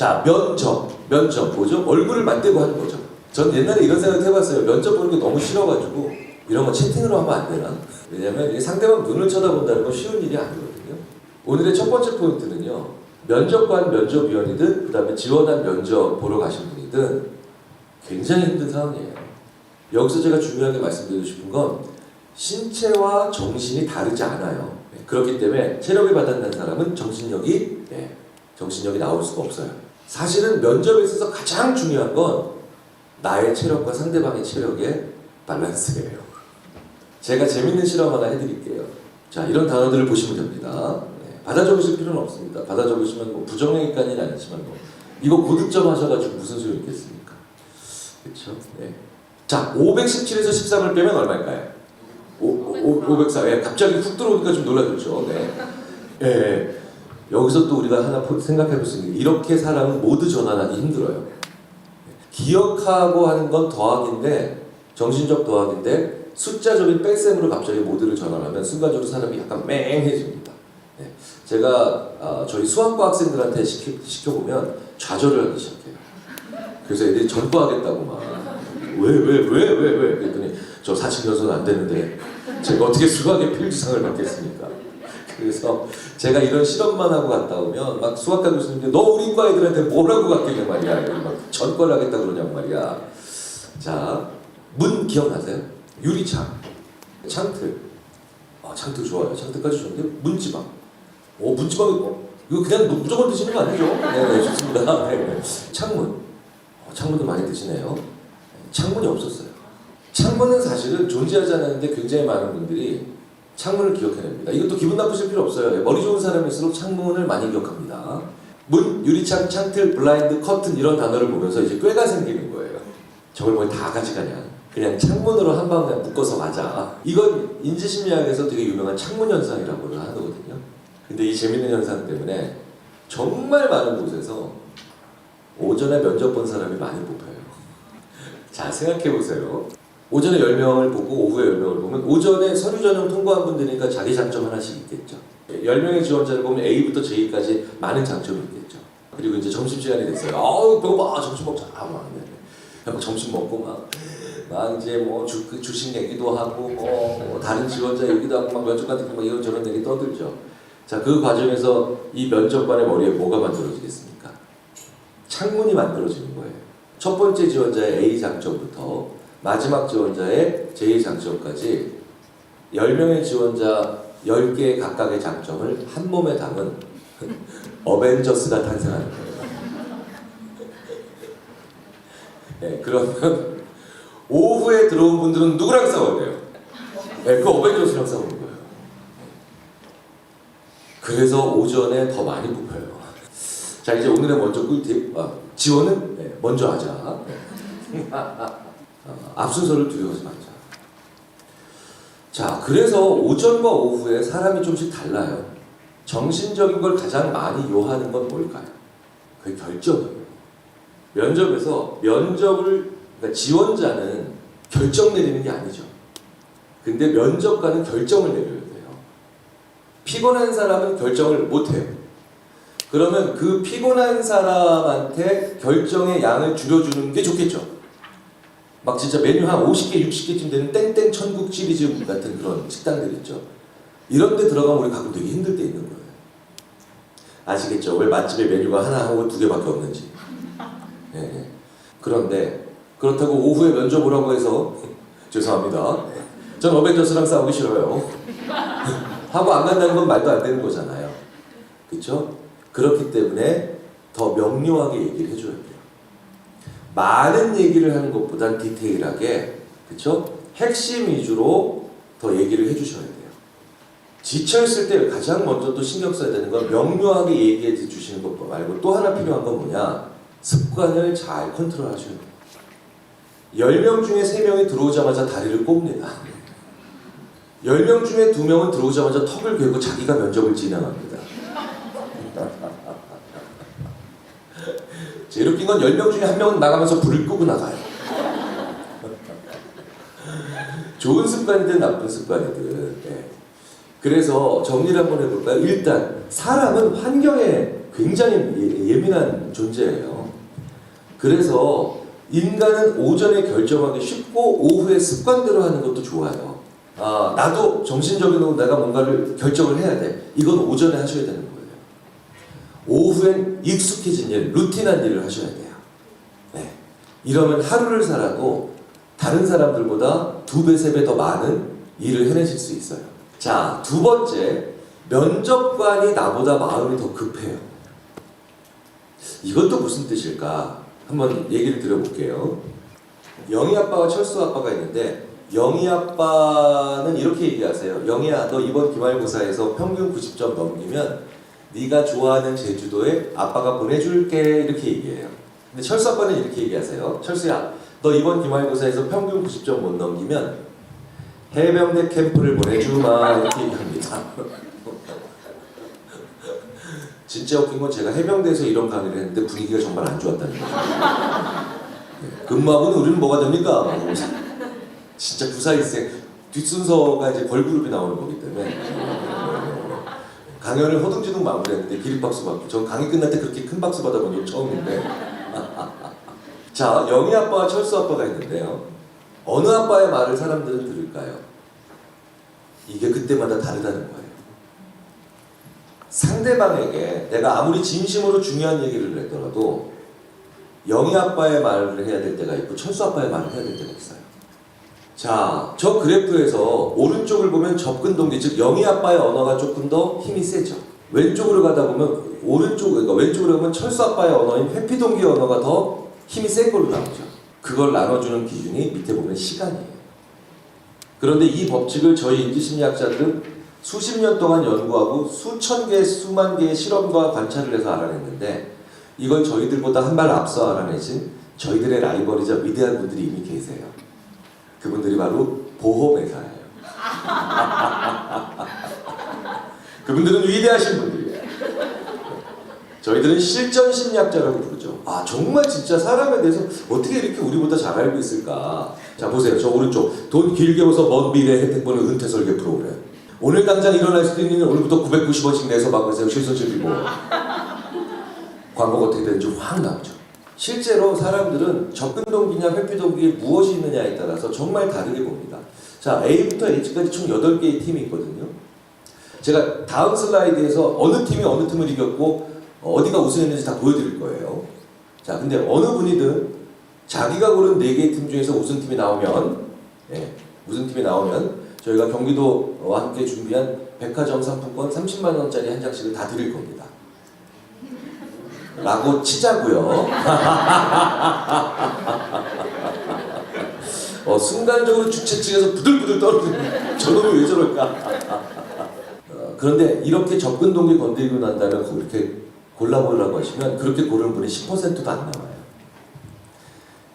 자, 면접. 면접 뭐죠? 얼굴을 맞대고 하는 거죠. 전 옛날에 이런 생각 해봤어요. 면접 보는 게 너무 싫어가지고 이런 거 채팅으로 하면 안 되나? 왜냐면 상대방 눈을 쳐다본다는 건 쉬운 일이 아니거든요. 오늘의 첫 번째 포인트는요. 면접관 면접위원이든 그 다음에 지원한 면접 보러 가신 분이든 굉장히 힘든 상황이에요. 여기서 제가 중요하게 말씀드리고 싶은 건 신체와 정신이 다르지 않아요. 네, 그렇기 때문에 체력을 받았는 사람은 정신력이 네, 정신력이 나올 수가 없어요. 사실은 면접에 있어서 가장 중요한 건 나의 체력과 상대방의 체력의 밸런스예요. 제가 재밌는 실험 하나 해드릴게요. 자, 이런 단어들을 보시면 됩니다. 네, 받아 적으실 필요는 없습니다. 받아 적으시면 뭐 부정행위까지는 아니지만 뭐 이거 고득점 하셔가지고 무슨 소용 있겠습니까? 그렇죠? 네. 자, 517에서 13을 빼면 얼마일까요? 504. 예, 갑자기 훅 들어오니까 좀 놀라셨죠. 네. 예, 예. 여기서 또 우리가 하나 포- 생각해 볼 수 있는 게 이렇게 사람은 모두 전환하기 힘들어요. 기억하고 하는 건 더하기인데 정신적 더하기인데 숫자적인 뺄셈으로 갑자기 모두를 전환하면 순간적으로 사람이 약간 맹해집니다. 네. 제가 아, 저희 수학과 학생들한테 시켜, 시켜 보면 좌절을 하기 시작해요. 그래서 애들이 전과하겠다고 막 왜 왜 왜 왜왜 그랬더니 저 사칙 연수는 안 되는데 제가 어떻게 수학의 필주상을 받겠습니까? 그래서 제가 이런 실험만 하고 갔다 오면 막 수학과 교수님들 너 우리 과 애들한테 뭐라고 갔길래 말이야? 막 전과를 하겠다 그러냐고 말이야. 자문 기억나세요? 유리창. 창틀. 아 창틀 좋아요. 창틀까지 좋은데 문지방. 오 문지방이 어, 이거 그냥 무- 무조건 드시는 거 아니죠? 네, 네 좋습니다. 네, 네. 창문. 어, 창문도 많이 드시네요. 창문이 없었어요. 창문은 사실은 존재하지 않았는데 굉장히 많은 분들이 창문을 기억해냅니다. 이것도 기분 나쁘실 필요 없어요. 머리 좋은 사람일수록 창문을 많이 기억합니다. 문, 유리창, 창틀, 블라인드, 커튼 이런 단어를 보면서 이제 꾀가 생기는 거예요. 저걸 뭐다 가져가냐. 그냥 창문으로 한 방에 묶어서 가자. 이건 인지심리학에서 되게 유명한 창문 현상이라고 하거든요. 근데 이 재밌는 현상 때문에 정말 많은 곳에서 오전에 면접 본 사람이 많이 뽑혀요. 자, 생각해 보세요. 오전에 10명을 보고 오후에 10명을 보면 오전에 서류 전형 통과한 분들이니까 자기 장점 하나씩 있겠죠. 10명의 지원자를 보면 A부터 J까지 많은 장점이 있겠죠. 그리고 이제 점심시간이 됐어요. 아우 배고파 점심 먹자. 아, 막, 네, 네. 막 점심 먹고 막, 막 이제 뭐 주, 그 주식 얘기도 하고 뭐, 뭐 다른 지원자 얘기도 하고 막 면접 같은 거막 이런저런 얘기 떠들죠. 자, 그 과정에서 이 면접관의 머리에 뭐가 만들어지겠습니까? 창문이 만들어지는 거예요. 첫 번째 지원자의 A 장점부터 마지막 지원자의 제2 장점까지 10명의 지원자 10개 각각의 장점을 한 몸에 담은 어벤져스가 탄생하는 거예요. 네, 그러면 오후에 들어온 분들은 누구랑 싸워야 돼요? 네, 그 어벤져스랑 싸우는 거예요. 그래서 오전에 더 많이 뽑혀요. 자, 이제 오늘의 먼저 꿀팁. 아, 지원은 네, 먼저 하자. 어, 앞순서를 두려워하지 말자. 자, 그래서 오전과 오후에 사람이 좀씩 달라요. 정신적인 걸 가장 많이 요하는 건 뭘까요? 그게 결정이에요. 면접에서 면접을, 그러니까 지원자는 결정 내리는 게 아니죠. 근데 면접관은 결정을 내려야 돼요. 피곤한 사람은 결정을 못 해요. 그러면 그 피곤한 사람한테 결정의 양을 줄여주는 게 좋겠죠. 막 진짜 메뉴 한 50개, 60개쯤 되는 땡땡 천국 시리즈 같은 그런 식당들 있죠. 이런 데 들어가면 우리 가끔 되게 힘들 때 있는 거예요. 아시겠죠? 왜 맛집에 메뉴가 하나 하고 두 개밖에 없는지. 예, 예. 그런데 그렇다고 오후에 면접 오라고 해서 죄송합니다. 전 어벤져스랑 싸우기 싫어요. 하고 안 간다는 건 말도 안 되는 거잖아요. 그렇죠? 그렇기 때문에 더 명료하게 얘기를 해줘야 돼요. 많은 얘기를 하는 것보단 디테일하게 그렇죠? 핵심 위주로 더 얘기를 해주셔야 돼요. 지쳐있을 때 가장 먼저 또 신경 써야 되는 건 명료하게 얘기해 주시는 것 말고 또 하나 필요한 건 뭐냐? 습관을 잘 컨트롤하셔야 돼요. 10명 중에 3명이 들어오자마자 다리를 꼽니다. 10명 중에 2명은 들어오자마자 턱을 괴고 자기가 면접을 진행합니다. 제일 웃긴 건 10명 중에 한 명은 나가면서 불을 끄고 나가요. 좋은 습관이든 나쁜 습관이든. 예. 그래서 정리를 한번 해볼까요? 일단 사람은 환경에 굉장히 예- 예민한 존재예요. 그래서 인간은 오전에 결정하기 쉽고 오후에 습관대로 하는 것도 좋아요. 아, 나도 정신적으로 내가 뭔가를 결정을 해야 돼. 이건 오전에 하셔야 되는 거예요. 오후엔 익숙해진 일, 루틴한 일을 하셔야 돼요. 네. 이러면 하루를 살아도 다른 사람들보다 두 배, 세 배 더 많은 일을 해내실 수 있어요. 자, 두 번째, 면접관이 나보다 마음이 더 급해요. 이것도 무슨 뜻일까? 한번 얘기를 드려볼게요. 영희 아빠와 철수 아빠가 있는데 영희 아빠는 이렇게 얘기하세요. 영희야, 너 이번 기말고사에서 평균 90점 넘기면 네가 좋아하는 제주도에 아빠가 보내줄게 이렇게 얘기해요. 근데 철수 아빠는 이렇게 얘기하세요. 철수야, 너 이번 기말고사에서 평균 90점 못 넘기면 해병대 캠프를 보내주마 이렇게 얘기합니다. 진짜 웃긴 건 제가 해병대에서 이런 강의를 했는데 분위기가 정말 안 좋았다는 거죠. 네, 근무하고는 우리는 뭐가 됩니까? 진짜 부사일생 뒷순서가 이제 걸그룹이 나오는 거기 때문에 강연을 허둥지둥 마무리했는데 기립박수 받고 전 강의 끝날 때 그렇게 큰 박수 받아본 적 처음인데 자 영희 아빠와 철수 아빠가 있는데요 어느 아빠의 말을 사람들은 들을까요? 이게 그때마다 다르다는 거예요 상대방에게 내가 아무리 진심으로 중요한 얘기를 했더라도 영희 아빠의 말을 해야 될 때가 있고 철수 아빠의 말을 해야 될 때가 있어요. 자, 저 그래프에서 오른쪽을 보면 접근 동기, 즉 영희 아빠의 언어가 조금 더 힘이 세죠. 왼쪽으로 가다 보면 오른쪽, 그러니까 왼쪽으로 가면 철수 아빠의 언어인 회피 동기 언어가 더 힘이 센 걸로 나오죠. 그걸 나눠주는 기준이 밑에 보면 시간이에요. 그런데 이 법칙을 저희 인지심리학자들은 수십 년 동안 연구하고 수천 개, 수만 개의 실험과 관찰을 해서 알아냈는데 이걸 저희들보다 한 발 앞서 알아내신 저희들의 라이벌이자 위대한 분들이 이미 계세요. 그분들이 바로 보험회사예요. 그분들은 위대하신 분들이에요. 저희들은 실전 심리학자라고 부르죠. 아 정말 진짜 사람에 대해서 어떻게 이렇게 우리보다 잘 알고 있을까? 자 보세요. 저 오른쪽 돈 길게 벌서 먼 미래 혜택 보는 은퇴 설계 프로그램. 오늘 당장 일어날 수도 있는 일 오늘부터 990원씩 내서 막으세요. 실손실비고 광고가 어떻게 되는지 확 나오죠. 실제로 사람들은 접근 동기냐 회피 동기에 무엇이 있느냐에 따라서 정말 다르게 봅니다. 자 A부터 H까지 총 8개의 팀이 있거든요. 제가 다음 슬라이드에서 어느 팀이 어느 팀을 이겼고 어디가 우승했는지 다 보여드릴 거예요. 자, 근데 어느 분이든 자기가 고른 4개의 팀 중에서 우승팀이 나오면 예, 우승팀이 나오면 저희가 경기도와 함께 준비한 백화점 상품권 30만 원짜리 한 장씩을 다 드릴 겁니다. 라고 치자고요. 어, 순간적으로 주최 측에서 부들부들 떨어지는 저놈이 왜 저럴까? 어, 그런데 이렇게 접근 동기 건드리고 난 다음에 그렇게 골라보려고 하시면 그렇게 고르는 분이 10%도 안 나와요.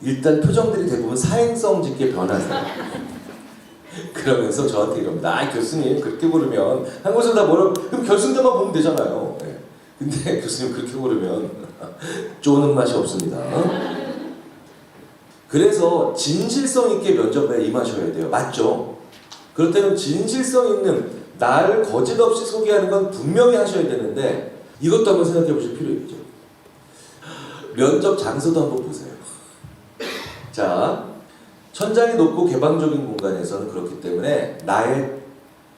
일단 표정들이 대부분 사행성 짓게 변하세요. 그러면서 저한테 이럽니다. 아 교수님 그렇게 고르면 한 곳을 다 모르면 그럼 결승전만 보면 되잖아요. 예. 근데 교수님 그렇게 고르면 쪼는 맛이 없습니다. 그래서 진실성 있게 면접에 임하셔야 돼요. 맞죠? 그렇다면 진실성 있는 나를 거짓 없이 소개하는 건 분명히 하셔야 되는데 이것도 한번 생각해 보실 필요 있죠. 면접 장소도 한번 보세요. 자, 천장이 높고 개방적인 공간에서는 그렇기 때문에 나의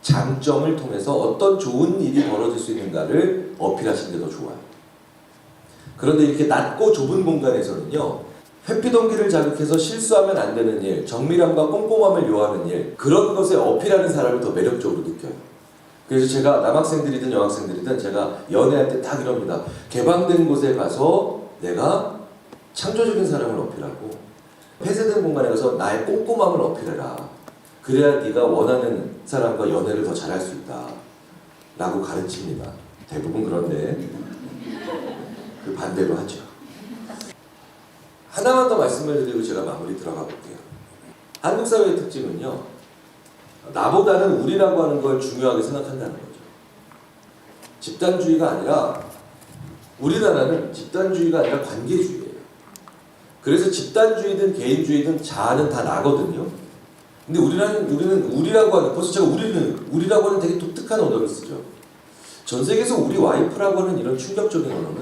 장점을 통해서 어떤 좋은 일이 벌어질 수 있는가를 어필하시는 게 더 좋아요. 그런데 이렇게 낮고 좁은 공간에서는요, 회피 동기를 자극해서 실수하면 안 되는 일, 정밀함과 꼼꼼함을 요하는 일, 그런 것에 어필하는 사람을 더 매력적으로 느껴요. 그래서 제가 남학생들이든 여학생들이든 제가 연애할 때 딱 이럽니다. 개방된 곳에 가서 내가 창조적인 사람을 어필하고 폐쇄된 공간에 가서 나의 꼼꼼함을 어필해라. 그래야 네가 원하는 사람과 연애를 더 잘할 수 있다. 라고 가르칩니다. 대부분 그런데 그 반대로 하죠. 하나만 더 말씀을 드리고 제가 마무리 들어가 볼게요. 한국 사회의 특징은요. 나보다는 우리라고 하는 걸 중요하게 생각한다는 거죠. 집단주의가 아니라 우리나라는 집단주의가 아니라 관계주의예요. 그래서 집단주의든 개인주의든 자아는 다 나거든요. 근데 우리는 우리는 우리라고 하는 벌써 제가 우리는 우리라고 하는 되게 독특한 언어를 쓰죠. 전 세계에서 우리 와이프라고 하는 이런 충격적인 언어는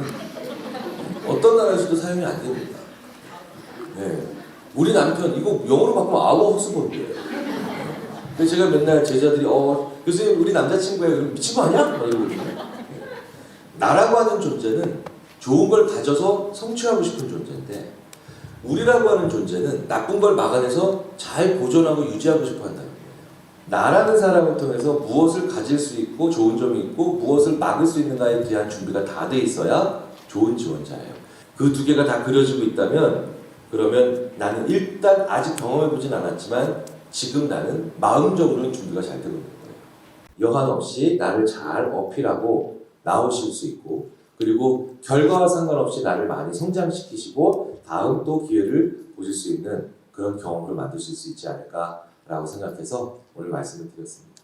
어떤 나라에서도 사용이 안 됩니다. 네. 우리 남편 이거 영어로 바꾸면 아워 허스본드예요. 그래서 제가 맨날 제자들이 어 교수님 우리 남자친구예요. 그럼 미친 거 아니야? 막 이러거든요. 네. 나라고 하는 존재는 좋은 걸 가져서 성취하고 싶은 존재인데 우리라고 하는 존재는 나쁜 걸 막아내서 잘 보존하고 유지하고 싶어 한다는 거예요. 나라는 사람을 통해서 무엇을 가질 수 있고 좋은 점이 있고 무엇을 막을 수 있는가에 대한 준비가 다 돼 있어야 좋은 지원자예요. 그 두 개가 다 그려지고 있다면 그러면 나는 일단 아직 경험해 보진 않았지만 지금 나는 마음적으로는 준비가 잘 되고 있는 거예요. 여한 없이 나를 잘 어필하고 나오실 수 있고 그리고 결과와 상관없이 나를 많이 성장시키시고 다음 또 기회를 보실 수 있는 그런 경험을 만드실 수 있지 않을까라고 생각해서 오늘 말씀을 드렸습니다.